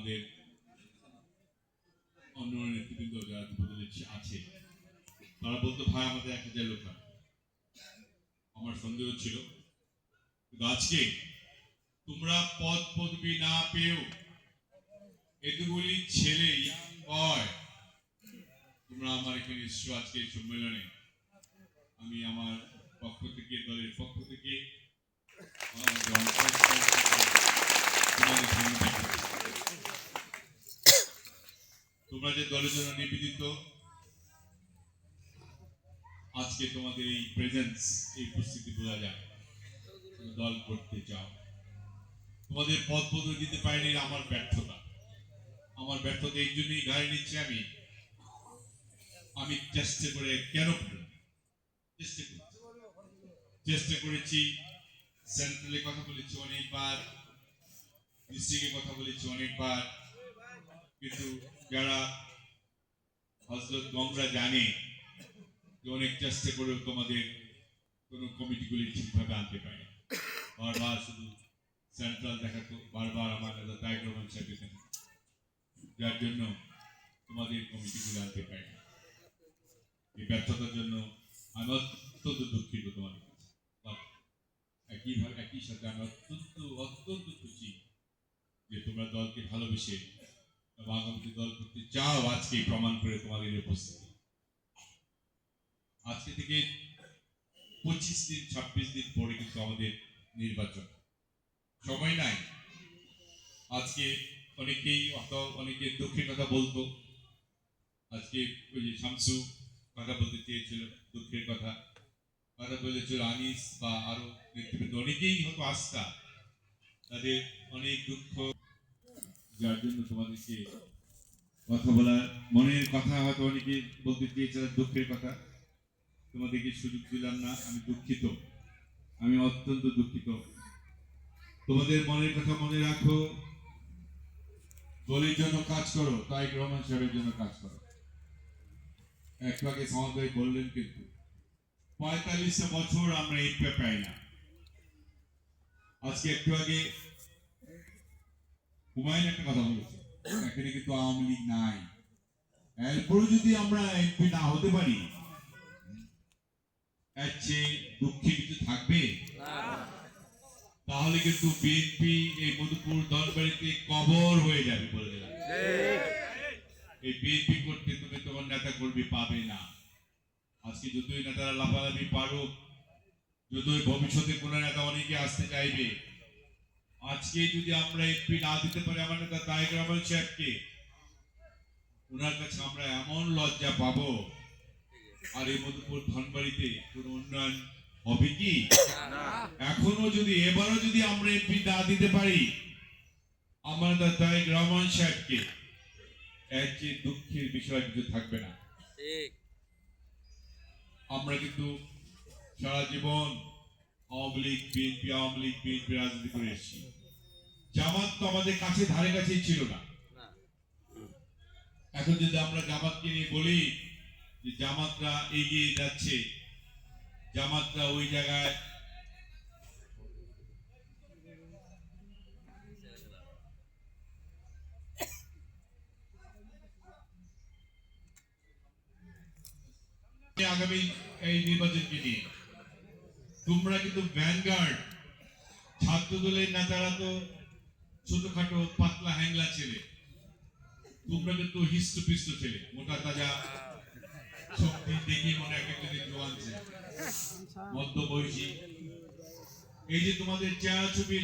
আমাদের অন্য নেতৃবৃন্দ যারা আছে, তারা বলতো, ভাই, আমাদের এক হাজার লোক আমার সন্দেহ ছিল। আজকে তোমরা পদ পদবি না পেয়েও এতগুলি ছেলে তোমরা আমার এখানে আজকে সম্মেলনে। আমি আমার পক্ষ থেকে দলের পক্ষ তোমরা যে দলের জন্য নিবেদিত, আজকে তোমাদের এই প্রেজেন্স এই উপস্থিতি বোঝা যায় দল করতে চাও। তোমাদের পদ পদবি দিতে পারিনি আমার ব্যর্থতা। আমার ব্যর্থতা এই জন্যই গাড়ি নিচ্ছি আমি। আমি চেষ্টা করে কেন? চেষ্টা করেছি। চেষ্টা করেছি। সেন্ট্রালে কথা বলেছি অনেকবার ডিস্ট্রিক্টে কথা বলেছি অনেকবার। কিন্তু যারা হজরত গঙ্গরা জানে যে অনেক চেষ্টা করেও তোমাদের কোনো কমিটিগুলি ঠিকভাবে আনতে পারে। বারবার শুধু সেন্ট্রাল দেখাতো বারবার আমার দাদা তাইক রহমান সাহেব যার জন্য তোমাদের কমিটিগুলো আনতে পারে। এই ব্যর্থতার জন্য আমি অত্যন্ত দুঃখিত তোমাদের কাছে একইভাবে একই সাথে আমি অত্যন্ত অত্যন্ত খুশি যে তোমরা দলকে ভালোবেসে আগামীতে দল করতে চাও আজকে প্রমাণ করে তোমাদের উপস্থিতি। আজকে থেকে পঁচিশ দিন, ছাব্বিশ দিন পরে কিন্তু আমাদের নির্বাচন। সময় নাই। আজকে অনেকেই অনেকে দুঃখের কথা বলতো। আজকে ওই যে শামসু কথা বলতে চেয়েছিল, দুঃখের কথা। কথা বলেছিল আনিস বা আরও নেতৃবৃন্দ। অনেকেই হয়তো আস্থা। তাদের অনেক দুঃখ যার জন্য তোমাদেরকে কথা বলার মনের কথা হয়তো অনেকে বলতে চেয়েছিল দুঃখের কথা। তোমাদেরকে সুযোগ দিলাম না, আমি দুঃখিত। আমি অত্যন্ত দুঃখিত। তোমাদের মনের কথা মনে রাখো। দলের জন্য কাজ করো তাই রহমান সাহেবের জন্য কাজ করো। এক আগে সমাজ বললেন কিন্তু। পঁয়তাল্লিশটা বছর আমরা ইপে পাই না। আজকে একটু আগে হুমায়ুন একটা কথা বলেছে, এখানে কিন্তু আওয়ামী লীগ নাই। এরপরও যদি আমরা এমপি না হতে পারি দুঃখে থাকবে? তাহলে কিন্তু বিএনপি এই মধুপুর দলবাড়িতে কবর হয়ে যাবে বলে এই বিএনপি করতে তুমি তোমার নেতা কর্মী পাবে না। আজকে যতই নেতারা লাফালাফি পারুক, যতই ভবিষ্যতে কোন নেতা অনেকে আসতে চাইবে আজকে যদি আমরা এমপি না দিতে পারি তারেক রহমান সাহেবকে ওনার কাছে আমরা এমন লজ্জা পাবো। আর এই মধুপুর ধনবাড়িতে কোন উন্নয়ন হবে কি? এখনও যদি এবারও যদি আমরা এমপি না দিতে পারি আমার তারেক রহমান সাহেবকে এর চেয়ে দুঃখের বিষয় কিছু থাকবে না। আমরা কিন্তু সারা জীবন আওয়ামী লীগ বিএনপি আওয়ামী লীগ বিএনপি রাজনীতি করে এসেছি। জামাত তো আমাদের কাছে ধারে কাছেই ছিল না। এখন যদি আমরা জামাতকে নিয়ে বলি যে জামাতরা এগিয়ে যাচ্ছে জামাতরা ওই জায়গায় আগামী এই নির্বাচনকে নিয়ে। তোমরা কিন্তু ছাত্র দলের নেতারা তো ছোটখাটো পাতলা হ্যাংলা ছেলে। তোমরা কিন্তু হিষ্টপিষ্ট ছেলে, মোটা তাজা শক্তি দেখি মনে এক একজনের জোয়ান মধ্য বয়সী এই যে তোমাদের চেহারা ছবি